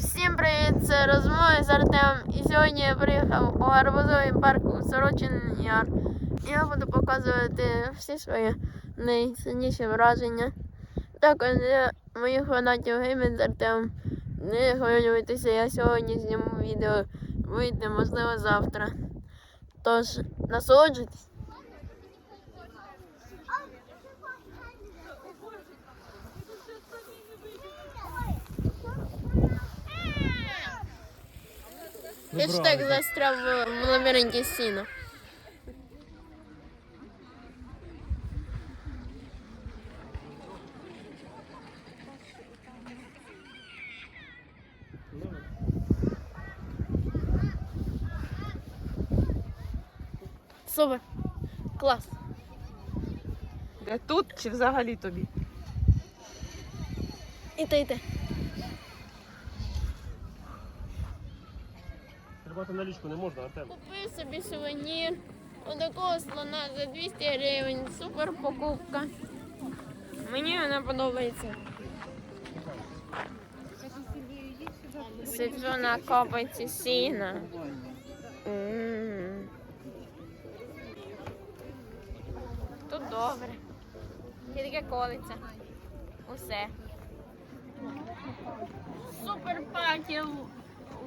Всім привіт, це розмови з Артем. І сьогодні я приїхав у гарбузовий парк у Сорочин Яр. Я буду показувати всі свої найсильніші враження. Також для моїх фанатів геймінг з Артем. Не хвилюйтеся, я сьогодні зніму відео. Вийде, можливо, завтра. Тож, насолоджуйтесь. Хештег застряв в лабіринті сіна. Супер. Клас. Де тут чи взагалі тобі? Іти, йти. Рибати налічку не можна, Артем. Купив собі сувенір. Отакого слона за 200 гривень. Супер покупка. Мені вона подобається. Сиджу на копиці сіна. Тут добре. Тільки колиться. Усе. Супер паті в в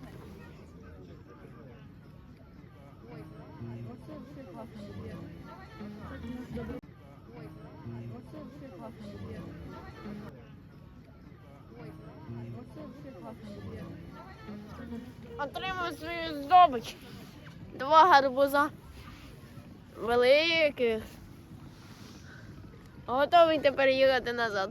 сиджу під своїм сараєм. Відпочиваю. Отримав свою здобич. Два гарбуза. Великих. Готовий тепер їхати назад.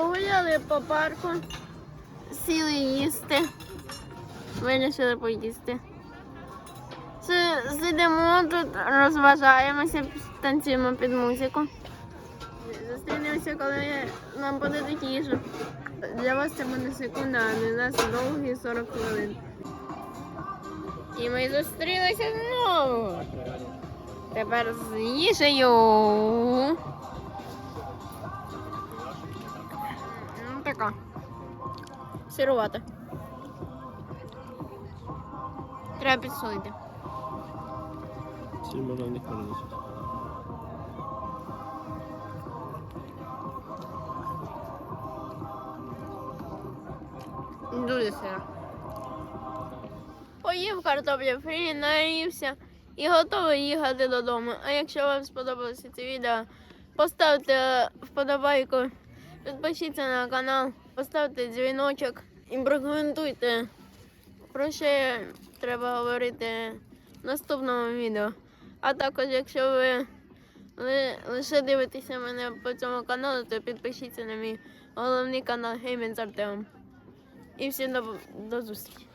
Погуляли по парку, сіли їсти, вирішили поїсти. Сидимо тут, розважаємося, танцюємо під музику. Зустрінемося, коли нам подадуть їжу. Для вас це буде секунда, а для нас довгі 40 хвилин. І ми зустрілися знову. Тепер з їжею. Така. Сирувата. Треба підсолити. Сіль можна в них переносити. Дуже сиро. Поїв картоплю фрі, наївся і готовий їхати додому. А якщо вам сподобалося це відео, поставте вподобайку, підпишіться на канал, поставте дзвіночок і прокоментуйте, про що треба говорити в наступному відео. А також, якщо ви лише дивитеся мене по цьому каналу, то підпишіться на мій головний канал Геймін з Артемом. І всім до, до зустрічі.